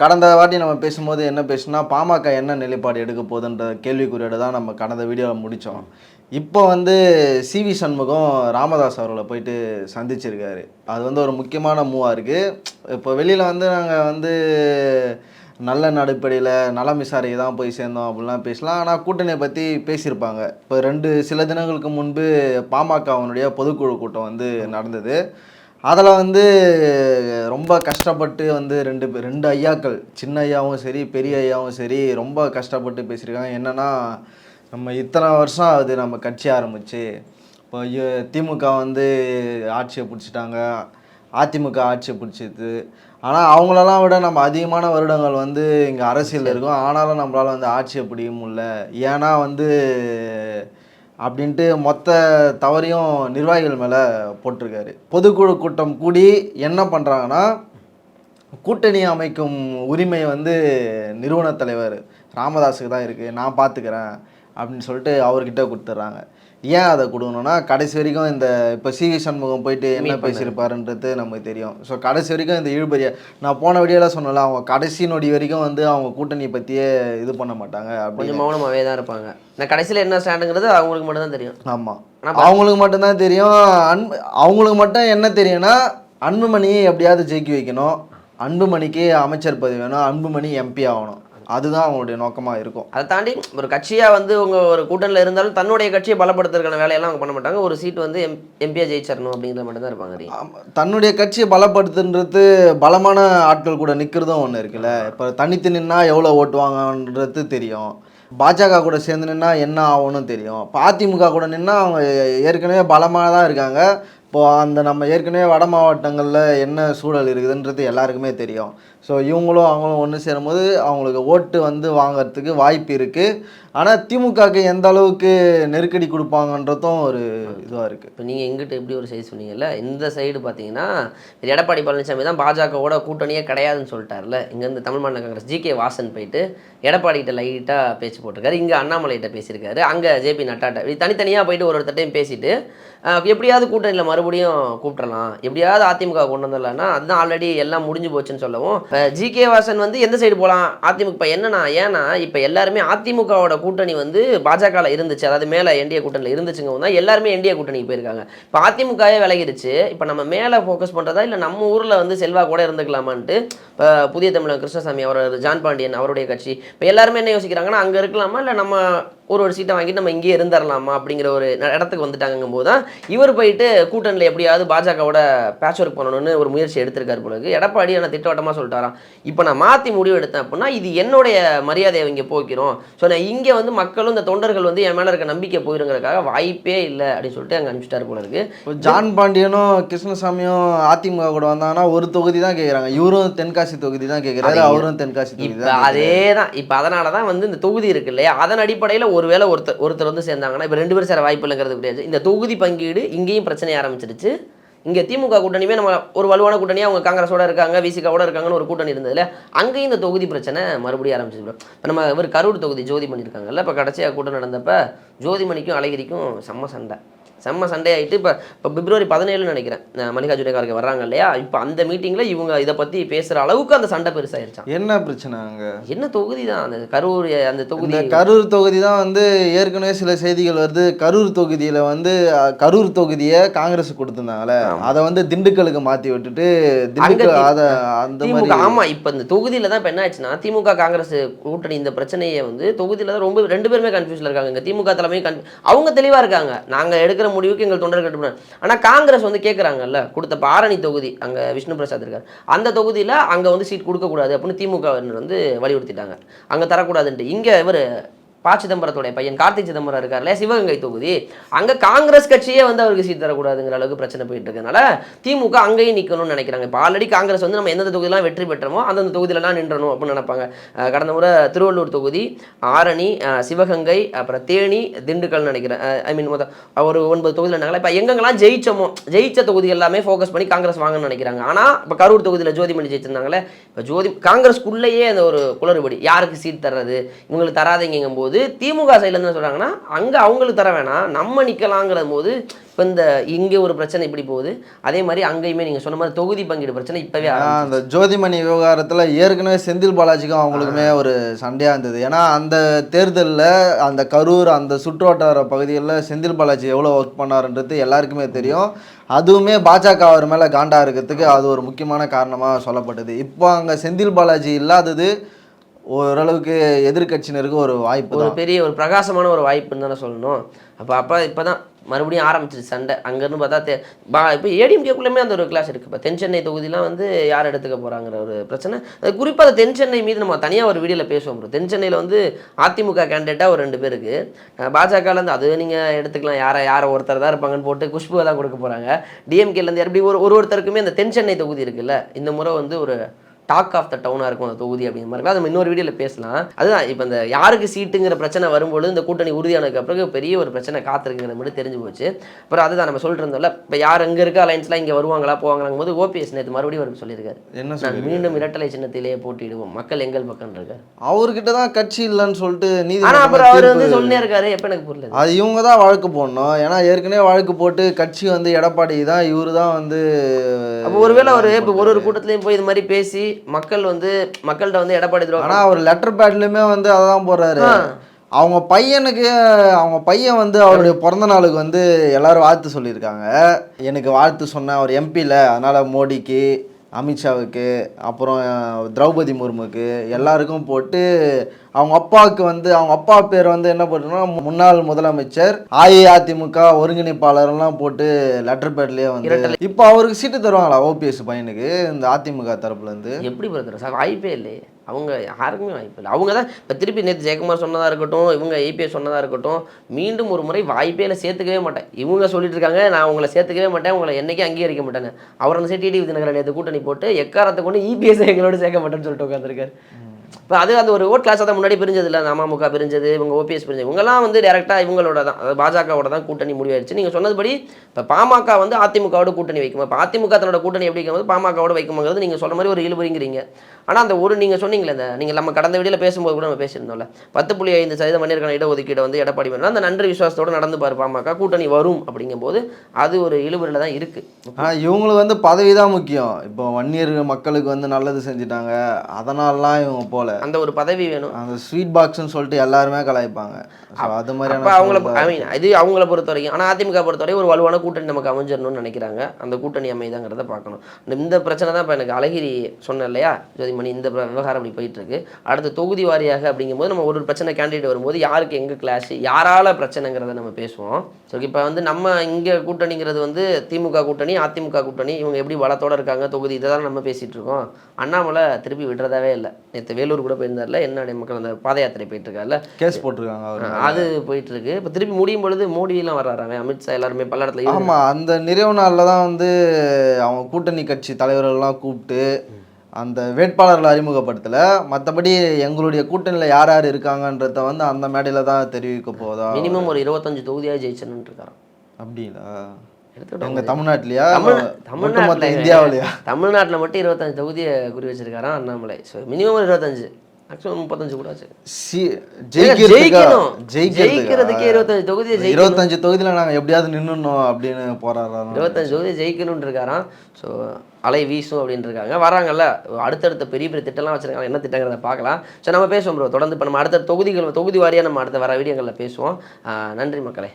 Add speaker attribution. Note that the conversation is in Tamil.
Speaker 1: கடந்த வாட்டி நம்ம பேசும்போது என்ன பேசுனா பாமக என்ன நிலைப்பாடு எடுக்க போகுதுன்ற கேள்விக்குறியோடு தான் நம்ம கடந்த வீடியோவில் முடித்தோம் இப்போ வந்து சிவி சண்முகம் ராமதாஸ் அவர்களை போயிட்டு சந்திச்சிருக்காரு. அது வந்து ஒரு முக்கியமான மூவாக இருக்குது இப்போ வெளியில் வந்து நாங்கள் வந்து நல்ல நடுப்படையில் நலம் விசாரிக்கு தான் போய் சேர்ந்தோம் அப்படிலாம் பேசலாம். ஆனால் கூட்டணியை பற்றி பேசியிருப்பாங்க. இப்போ ரெண்டு சில தினங்களுக்கு முன்பு பாமகவினுடைய பொதுக்குழு கூட்டம் வந்து நடந்தது. அதில் வந்து ரொம்ப கஷ்டப்பட்டு வந்து ரெண்டு பேர் ரெண்டு ஐயாக்கள் சின்ன ஐயாவும் சரி பெரிய ஐயாவும் சரி ரொம்ப கஷ்டப்பட்டு பேசியிருக்காங்க. என்னென்னா நம்ம இத்தனை வருஷம் ஆகுது நம்ம கட்சி ஆரம்பிச்சு. இப்போ திமுக வந்து ஆட்சியை பிடிச்சிட்டாங்க. அதிமுக ஆட்சியை பிடிச்சிது. ஆனால் அவங்களெல்லாம் விட நம்ம அதிகமான வருடங்கள் வந்து இங்கே அரசியலில் இருக்கோம். ஆனாலும் நம்மளால் வந்து ஆட்சியை பிடிக்க முடியல. ஏன்னா வந்து அப்படின்ட்டு மொத்த தவறையும் நிர்வாகிகள் மேலே போட்டிருக்காரு. பொதுக்குழு கூட்டம் கூடி என்ன பண்ணுறாங்கன்னா கூட்டணி அமைக்கும் உரிமை வந்து நிறுவன தலைவர் ராமதாஸுக்கு தான் இருக்குது நான் பார்த்துக்கிறேன் அப்படின்னு சொல்லிட்டு அவர்கிட்ட கொடுத்துட்றாங்க ஏன் அதை கொடுக்கணும்னா கடைசி வரைக்கும் இந்த இப்போ சிவி சண்முகம் போயிட்டு என்ன பேசியிருப்பாருன்றது நமக்கு தெரியும். ஸோ கடைசி வரைக்கும் இந்த இழுபறிய நான் போன வீடியோவில் சொன்னல அவங்க கடைசி நொடி வரைக்கும் வந்து அவங்க கூட்டணி பற்றியே இது பண்ண மாட்டாங்க
Speaker 2: கொஞ்சம் மௌனமாகவே தான் இருப்பாங்க. நான் கடைசியில் என்ன ஸ்டாண்டுங்கிறது அவங்களுக்கு மட்டும் தான் தெரியும்
Speaker 1: ஆமாம் அவங்களுக்கு மட்டும்தான் தெரியும். அன்பு அவங்களுக்கு மட்டும் என்ன தெரியும்னா அன்புமணியை எப்படியாவது ஜெயிக்க வைக்கணும். அன்புமணிக்கு அமைச்சர் பதவி வேணும். அன்புமணி எம்பி ஆகணும். அதுதான் அவங்களுடைய நோக்கமாக இருக்கும்.
Speaker 2: அதை தாண்டி ஒரு கட்சியாக வந்து உங்க ஒரு கூட்டணியில் இருந்தாலும் தன்னுடைய கட்சியை பலப்படுத்துறதுக்கான வேலையெல்லாம் அவங்க பண்ண மாட்டாங்க. ஒரு சீட் வந்து எம் எம்பியா ஜெயிச்சிடணும் அப்படிங்கிறது மட்டும் தான் இருப்பாங்க.
Speaker 1: தன்னுடைய கட்சியை பலப்படுத்துன்றது பலமான ஆட்கள் கூட நிற்கிறதும் ஒன்று இருக்குல்ல. இப்போ தனித்து நின்னா எவ்வளோ ஓட்டுவாங்கன்றது தெரியும். பாஜக கூட சேர்ந்து நின்னா என்ன ஆகும்னு தெரியும். இப்போ அதிமுக கூட நின்னா அவங்க ஏற்கனவே பலமாக தான் இருக்காங்க. இப்போது அந்த நம்ம ஏற்கனவே வட மாவட்டங்களில் என்ன சூழல் இருக்குதுன்றது எல்லாருக்குமே தெரியும். ஸோ இவங்களும் அவங்களும் ஒன்று சேரும்போது அவங்களுக்கு ஓட்டு வந்து வாங்கிறதுக்கு வாய்ப்பு இருக்குது ஆனால் திமுகவுக்கு எந்த அளவுக்கு நெருக்கடி கொடுப்பாங்கன்றதும் ஒரு இதுவாக இருக்குது
Speaker 2: இப்போ நீங்கள் எங்கிட்ட எப்படி ஒரு செய்தி சொன்னீங்கல்ல இந்த சைடு பார்த்தீங்கன்னா எடப்பாடி பழனிசாமி தான் பாஜகவோட கூட்டணியே கிடையாதுன்னு சொல்லிட்டார்ல இங்கேருந்து தமிழ் மாநில காங்கிரஸ் ஜி கே வாசன் போயிட்டு எடப்பாடிகிட்ட லைட்டாக பேச்சு போட்டிருக்காரு. இங்கே அண்ணாமலைகிட்ட பேசியிருக்காரு. அங்கே ஜேபி நட்டாட்ட தனித்தனியாக போயிட்டு ஒரு ஒருத்தட்டையும் பேசிட்டு எப்படியாவது கூட்டணியில் மறுபடியும் கூப்பிடலாம் எப்படியாவது அதிமுக கொண்டு வந்துடலாம்னா அதுதான் ஆல்ரெடி எல்லாம் முடிஞ்சு போச்சுன்னு சொல்லவும். ஜி கே வாசன் வந்து எந்த சைடு போகலாம் அதிமுக இப்போ என்னன்னா ஏன்னா இப்போ எல்லாருமே அதிமுகவோட கூட்டணி வந்து பாஜகவில் இருந்துச்சு. அதாவது மேலே என்டிஏ கூட்டணியில் இருந்துச்சுங்க தான் எல்லாருமே என்டிஏ கூட்டணிக்கு போயிருக்காங்க. இப்போ அதிமுகவே விலகிடுச்சு இப்போ நம்ம மேலே ஃபோக்கஸ் பண்ணுறதா இல்லை நம்ம ஊரில் வந்து செல்வா கூட இருந்துக்கலாமான்ட்டு இப்போ புதிய தமிழர் கிருஷ்ணசாமி அவர் ஜான் பாண்டியன் அவருடைய கட்சி. இப்போ எல்லாருமே என்ன யோசிக்கிறாங்கன்னா அங்கே இருக்கலாமா? இல்லை நம்ம ஒரு ஒரு சீட்டை வாங்கிட்டு நம்ம இங்கேயே இருந்துடலாமா அப்படிங்கிற ஒரு இடத்துக்கு வந்துட்டாங்கும் போது தான் இவர் போயிட்டு கூட்டணியில் எப்படியாவது பாஜகவோட பேட்ச் ஒர்க் பண்ணணும்னு ஒரு முயற்சி எடுத்திருக்காரு போல இருக்கு. எடப்பாடி ஆனால் திட்டவட்டமாக சொல்லிட்டாராம். இப்போ நான் மாற்றி முடிவு எடுத்தேன் அப்படின்னா இது என்னுடைய மரியாதையை இங்கே போக்கிறோம் ஸோ நான் இங்கே வந்து மக்களும் இந்த தொண்டர்கள் வந்து என் மேலே இருக்க நம்பிக்கை போயிருங்கிறதுக்காக வாய்ப்பே இல்லை அப்படின்னு சொல்லிட்டு அங்கே அனுப்பிச்சிட்டாரு போல இருக்கு.
Speaker 1: ஜான் பாண்டியனும் கிருஷ்ணசாமியும் அதிமுக கூட வந்தாங்கன்னா ஒரு தொகுதி தான் கேட்குறாங்க இவரும் தென்காசி தொகுதி தான் கேட்குறாரு அவரும் தென்காசி தொகுதி
Speaker 2: அதே தான் இப்போ அதனால தான் வந்து இந்த தொகுதி இருக்கு இல்லையா? அதன் அடிப்படையில் ஒருவேளை ஒருத்தர் ஒருத்தர் வந்து சேர்ந்தாங்கன்னா இப்போ ரெண்டு பேரும் சேர வாய்ப்பு இல்லைங்கிறது கிடையாது. இந்த தொகுதி பங்கீடு இங்கேயும் பிரச்சனை ஆரம்பிச்சிருச்சு இங்கே திமுக கூட்டணியுமே நம்ம ஒரு வலுவான கூட்டணியாக அவங்க காங்கிரஸோட இருக்காங்க விசிகாவோட இருக்காங்கன்னு ஒரு கூட்டணி இருந்ததுல அங்கேயும் இந்த தொகுதி பிரச்சனை மறுபடியும் ஆரம்பிச்சிருக்கோம் இப்போ நம்ம இவர் கரூர் தொகுதி ஜோதி பண்ணியிருக்காங்கல்ல இப்போ கடைசியாக கூட்டம் நடந்தப்போ ஜோதிமணிக்கும் அழகிரிக்கும் செம்ம சண்டை. செம்ம சண்டை ஆகிட்டு இப்போ இப்போ பிப்ரவரி பதினேழுன்னு நினைக்கிறேன். அஹ் மல்லிகார்ஜுன கார்கே வர்றாங்க இல்லையா? இப்போ அந்த மீட்டிங்கில் இவங்க இதை பற்றி பேசுகிற அளவுக்கு அந்த சண்டை பெருசாயிருச்சான்
Speaker 1: என்ன பிரச்சனை அங்கே?
Speaker 2: என்ன தொகுதி தான் அந்த கரூர் அந்த தொகுதி
Speaker 1: கரூர் தொகுதி தான் வந்து ஏற்கனவே சில செய்திகள் வருது. கரூர் தொகுதியில் வந்து கரூர் தொகுதியை காங்கிரஸ் கொடுத்துருந்தாங்கல்ல. அதை வந்து திண்டுக்கலுக்கு மாற்றி விட்டுட்டு திண்டுக்கல் அதை அந்த மாதிரி
Speaker 2: ஆமா இப்போ இந்த தொகுதியில தான் இப்போ என்ன ஆச்சுன்னா திமுக காங்கிரஸ் கூட்டணி இந்த பிரச்சனையை வந்து தொகுதியில தான் ரொம்ப ரெண்டு பேருமே கன்ஃபியூஸ்ல இருக்காங்க. திமுக தலைமையும் கன் அவங்க தெளிவா இருக்காங்க. நாங்க எடுக்கிற முடிவுக்கு எங்கள் தொண்டர்கள் கட்டுப்படும் ஆனா காங்கிரஸ் வந்து கேட்குறாங்கல்ல கொடுத்த பாரணி தொகுதி அங்க விஷ்ணு பிரசாத் இருக்கார். அந்த தொகுதியில அங்க வந்து சீட் கொடுக்கக்கூடாது அப்படின்னு திமுக வந்து வலியுறுத்திட்டாங்க. அங்க தரக்கூடாதுன்ட்டு. இங்க இவர் ப சிதம்பரத்துடைய பையன் கார்த்தி சிதம்பரம் இருக்கார்ல சிவகங்கை தொகுதி. அங்கே காங்கிரஸ் கட்சியே வந்து அவருக்கு சீட் தரக்கூடாதுங்கிற அளவுக்கு பிரச்சனை போயிட்டு இருக்கனால திமுக அங்கேயும் நிற்கணும்னு நினைக்கிறாங்க. இப்போ ஆல்ரெடி காங்கிரஸ் வந்து நம்ம எந்தெந்த தொகுதியெல்லாம் வெற்றி பெற்றோமோ அந்தந்த தொகுதியிலலாம் நின்றணும் அப்படின்னு நினைப்பாங்க. கடந்த முறை திருவள்ளூர் தொகுதி ஆரணி சிவகங்கை அப்புறம் தேனி திண்டுக்கல் நினைக்கிறேன். ஐ மீன் ஒரு ஒன்பது தொகுதியில் இருந்தாங்களா இப்போ எங்கெங்கெல்லாம் ஜெயிச்சோமோ ஜெயிச்ச தொகுதி எல்லாமே ஃபோக்கஸ் பண்ணி காங்கிரஸ் வாங்கணும்னு நினைக்கிறாங்க. ஆனால் இப்போ கரூர் தொகுதியில் ஜோதிமணி ஜெயிச்சிருந்தாங்களே இப்போ ஜோதி காங்கிரஸ்க்குள்ளேயே அந்த ஒரு குளறுபடி யாருக்கு சீட் தர்றது இவங்களுக்கு தராதீங்கும் போது திமுக சைட்ல என்ன சொல்றாங்கன்னா அங்க அவங்களுக்கு தர வேணாம் நம்ம நிக்கலாங்கிற போது இப்போ இந்த இங்கே ஒரு பிரச்சனை இப்படி போகுது. அதே மாதிரி அங்கேயுமே நீங்கள் சொன்ன மாதிரி தொகுதி பங்கீடு பிரச்சனை இப்போவே
Speaker 1: அந்த ஜோதிமணி விவகாரத்தில் ஏற்கனவே செந்தில் பாலாஜிக்கும் அவங்களுக்குமே ஒரு சண்டையாக இருந்தது. ஏன்னா அந்த தேர்தலில் அந்த கரூர் அந்த சுற்றுவட்டார பகுதிகளில் செந்தில் பாலாஜி எவ்வளோ ஒர்க் பண்ணாருன்றது எல்லாருக்குமே தெரியும். அதுவுமே பாஜக அவர் மேலே காண்டா இருக்கிறதுக்கு அது ஒரு முக்கியமான காரணமாக சொல்லப்பட்டது. இப்போ அங்கே செந்தில் பாலாஜி இல்லாதது ஓரளவுக்கு எதிர்க்கட்சியினருக்கு ஒரு வாய்ப்பு
Speaker 2: ஒரு பெரிய ஒரு பிரகாசமான ஒரு வாய்ப்புன்னு தானே சொல்லணும். அப்போ அப்போ இப்போ தான் மறுபடியும் ஆரம்பிச்சிருச்சு சண்டை. அங்கேருந்து பார்த்தா தே பா இப்போ ஏடிஎம்கேக்குள்ளேயுமே அந்த ஒரு கிளாஸ் இருக்குது இப்போ தென் சென்னை தொகுதிலாம் வந்து யார் எடுத்துக்க போகிறாங்கிற ஒரு பிரச்சனை. அது குறிப்பாக அந்த தென் சென்னை மீது நம்ம தனியாக ஒரு வீடியோவில் பேசுவோம் bro. தென் சென்னையில் வந்து அதிமுக கேண்டிடேட்டாக ஒரு ரெண்டு பேருக்கு பாஜகலேருந்து அது நீங்கள் எடுத்துக்கலாம். யாரை யாரை ஒருத்தர் தான் இருப்பாங்கன்னு போட்டு குஷ்புவை தான் கொடுக்க போகிறாங்க டிஎம்கேலேருந்து எப்படி ஒரு ஒரு ஒருத்தருக்குமே அந்த தென் சென்னை தொகுதி இருக்குல்ல இந்த முறை வந்து ஒரு டாக் ஆஃப் த டவுனாக இருக்கும் அந்த தொகுதி அப்படிங்கிற மாதிரி. நம்ம இன்னொரு வீடியோவில் பேசலாம். அதுதான் இப்போ இந்த யாருக்கு சீட்டுங்கிற பிரச்சனை வரும்பொழுது இந்த கூட்டணி உறுதியானதுக்கு பிறகு பெரிய ஒரு பிரச்சனை காத்திருக்குங்கிற மட்டும் தெரிஞ்சு போச்சு. அப்புறம் அதுதான் நம்ம சொல்லிட்டு இருந்தோம்ல இப்போ யார் அங்கே இருக்க அலைன்ஸ்லாம் இங்கே வருவாங்களா போவாங்களாங்கும் போது ஓபிஎஸ் நேற்று மறுபடியும் ஒரு சொல்லியிருக்காரு.
Speaker 1: என்ன
Speaker 2: மீண்டும் இரட்டலை சின்னத்திலேயே போட்டியிடுவோம். மக்கள் எங்கள் பக்கம் இருக்காரு
Speaker 1: அவர்கிட்ட தான் கட்சி இல்லைன்னு சொல்லிட்டு
Speaker 2: ஆனா அப்புறம் அவர் வந்து
Speaker 1: நீதி
Speaker 2: சொல்லினே இருக்காரு. எப்போ எனக்கு புரியல
Speaker 1: அது. இவங்க தான் வழக்கு போடணும். ஏன்னா ஏற்கனவே வழக்கு போட்டு கட்சி வந்து எடப்பாடி தான் இவரு தான் வந்து
Speaker 2: அப்போ ஒருவேளை அவர் இப்போ ஒரு ஒரு கூட்டத்துலையும் போய் இது மாதிரி பேசி மக்கள் வந்து மக்கள்கிட்ட வந்து எடப்பாடி துரோகம்
Speaker 1: ஆனா அவர் லெட்டர் பேட்லயுமே வந்து அதான் போடுறாரு. அவங்க பையனுக்கு அவங்க பையன் வந்து அவருடைய பிறந்த நாளுக்கு வந்து எல்லாரும் வாழ்த்து சொல்லியிருக்காங்க எனக்கு வாழ்த்து சொன்ன அவர் எம்பியில் அதனால மோடிக்கு அமித்ஷாவுக்கு அப்புறம் திரௌபதி முர்முக்கு எல்லாருக்கும் போட்டு அவங்க அப்பாவுக்கு வந்து அவங்க அப்பா பேர் வந்து என்ன போட்டுன்னா முன்னாள் முதலமைச்சர் அஇஅதிமுக ஒருங்கிணைப்பாளர்லாம் போட்டு லெட்டர் பேட்லயே வந்து இப்போ அவருக்கு சீட்டு தருவாங்களா ஓபிஎஸ் பையனுக்கு இந்த அதிமுக தரப்புல இருந்து?
Speaker 2: எப்படி பிரதர் இல்லையே. அவங்க யாருக்குமே வாய்ப்பு இல்லை. அவங்க தான் இப்போ திருப்பி நேற்று ஜெயக்குமார் சொன்னதாக இருக்கட்டும் இவங்க ஏபிஎஸ் சொன்னதாக இருக்கட்டும் மீண்டும் ஒரு முறை வாய்ப்பே இல்லை சேர்த்துக்கவே மாட்டேன். இவங்க சொல்லிட்டு இருக்காங்க நான் உங்களை சேர்த்துக்கவே மாட்டேன் உங்களை என்னைக்கும் அங்கீகரிக்க மாட்டேன்னு. அவர் அந்த டிடி விதிநகரில் நேற்று கூட்டணி போட்டு எக்காரத்தை கொண்டு இபிஎஸ் எங்களோட சேர்க்க மாட்டேன்னு சொல்லிட்டு உட்காந்துருக்காரு இப்போ அது அந்த ஒரு ஓட் கிளாஸாக தான் முன்னாடி பிரிஞ்சது இல்லை அமமுக பிரிஞ்சது இவங்க ஓபிஎஸ் பிரிஞ்சது இவங்கெல்லாம் வந்து டேரெக்டாக இவங்களோட தான். அதாவது பாஜகவோட தான் கூட்டணி முடிவாயிருச்சு. நீங்கள் சொன்னதுபடி இப்போ பாமக வந்து அதிமுகவோட கூட்டணி வைக்கும் இப்போ அதிமுக தன்னோட கூட்டணி எப்படி வைக்கும்போது பாமகவோட வைக்கும்போது நீங்கள் சொல்ற மாதிரி ஒரு இழுபறிங்கிறீங்க ஆனால் அந்த ஒரு நீங்கள் சொன்னீங்களே இந்த நீங்கள் நம்ம கடந்த வீடியோவில் பேசும்போது கூட நம்ம பேசியிருந்தோம்ல பத்து புள்ளி ஐந்து சதவீதம் மணியர்கான இடஒதுக்கீடு வந்து எடப்பாடி பண்ணால் அந்த நன்றி விசுவாசத்தோட நடந்து பாரு பாமக கூட்டணி வரும் அப்படிங்கும்போது அது ஒரு இழுபறியில் தான் இருக்குது
Speaker 1: ஆனால் இவங்களுக்கு வந்து பதவி தான் முக்கியம். இப்போ வன்னியர் மக்களுக்கு வந்து நல்லது செஞ்சுட்டாங்க. அதனாலலாம் இவங்க போல.
Speaker 2: அந்த ஒரு பதவி வேணும்.
Speaker 1: அந்த ஸ்வீட் பாக்ஸ்னு சொல்லிட்டு எல்லாருமே கலாய்ப்பாங்க. அது மாதிரியான
Speaker 2: அவங்கள. ஐ மீன் இது அவங்கள பொறுத்த வரைக்கும். ஆனால் அதிமுக பொறுத்த வரைக்கும் ஒரு வலுவான கூட்டணி நமக்கு அமைஞ்சிடணும்னு நினைக்கிறாங்க. அந்த கூட்டணி அமைதாங்கிறத பார்க்கணும். இந்த- பிரச்சனை தான் இப்போ எனக்கு அழகிரி சொன்னேன் இல்லையா? ஜோதிமணி இந்த விவகாரம் அப்படி போயிட்டு இருக்கு அடுத்து தொகுதி வாரியாக அப்படிங்கும்போது நம்ம ஒரு பிரச்சனை கேண்டிடேட் வரும்போது யாருக்கு எங்கே கிளாஸ் யாரால பிரச்சனைங்கிறத நம்ம பேசுவோம். ஸோ இப்போ வந்து நம்ம இங்கே கூட்டணிங்கிறது வந்து திமுக கூட்டணி அதிமுக கூட்டணி. இவங்க எப்படி பலத்தோட இருக்காங்க தொகுதி இதை தான் நம்ம பேசிட்டு இருக்கோம். அண்ணாமலை திருப்பி விடுறதாவே இல்லை. நேற்று வேலூர் கூட போயிருந்தார்ல என்ன மக்கள் அந்த பாத யாத்திரை போயிட்டு இருக்காருல்ல
Speaker 1: கேஸ் போட்டிருக்காங்க அவர்.
Speaker 2: அது போயிட்டு இருக்கு இப்போ திருப்பி முடியும் பொழுது மோடியெல்லாம் வர்றாராமே அமித்ஷா எல்லாருமே பல்லடத்துல இரு-
Speaker 1: ஆமா அந்த நிறைவு நாளில் தான் வந்து அவங்க கூட்டணி கட்சி தலைவர்கள்லாம் கூப்பிட்டு அந்த வேட்பாளர்களை அறிமுகப்படுத்தல. மற்றபடி எங்களுடைய கூட்டணியில் யார் யார் இருக்காங்கன்றத வந்து அந்த மேடையில் தான் தெரிவிக்க போதா?
Speaker 2: மினிமம் ஒரு இருபத்தஞ்சு தொகுதியாக ஜெயிச்சணும்னு இருக்காராம்.
Speaker 1: அப்படிங்களா?
Speaker 2: எடுத்துக்கிட்டோம்
Speaker 1: தமிழ்நாட்டிலையா?
Speaker 2: தமிழ்நாட்டில்
Speaker 1: இந்தியாவிலையா?
Speaker 2: தமிழ்நாட்டில் மட்டும் இருபத்தஞ்சு தொகுதியை குறி வச்சிருக்காராம் அண்ணாமலை. ஸோ மினிமம் இருபத்தஞ்சு. மேக்ஸிமம் முப்பத்தஞ்சு கூட ஆச்சு.
Speaker 1: சி ஜெயிக்கிறதுக்கா?
Speaker 2: ஜெயிக்கணும்.
Speaker 1: ஜெயிக்கிறதுக்கா?
Speaker 2: இருபத்தஞ்சு தொகுதியை
Speaker 1: இருபத்தஞ்சு தொகுதியில நாங்க எப்படியாவது நின்னுடணும் அப்படின்னு போராடுறாங்க
Speaker 2: இருபத்தஞ்சு தொகுதி ஜெயிக்கணும்னு இருக்காராம். ஸோ அலை வீசும் அப்படின்னு இருக்காங்க. வராங்கல்ல. அடுத்தடுத்த பெரிய பெரிய திட்டம்லாம் வச்சிருக்காங்க. என்ன திட்டங்கிறத பார்க்கலாம். ஸோ நம்ம பேசுவோம் ப்ரோ தொடர்ந்து இப்போ நம்ம அடுத்த தொகுதிகள் தொகுதி வாரியாக நம்ம அடுத்த வர வீடியோங்களில் பேசுவோம். நன்றி மக்களே.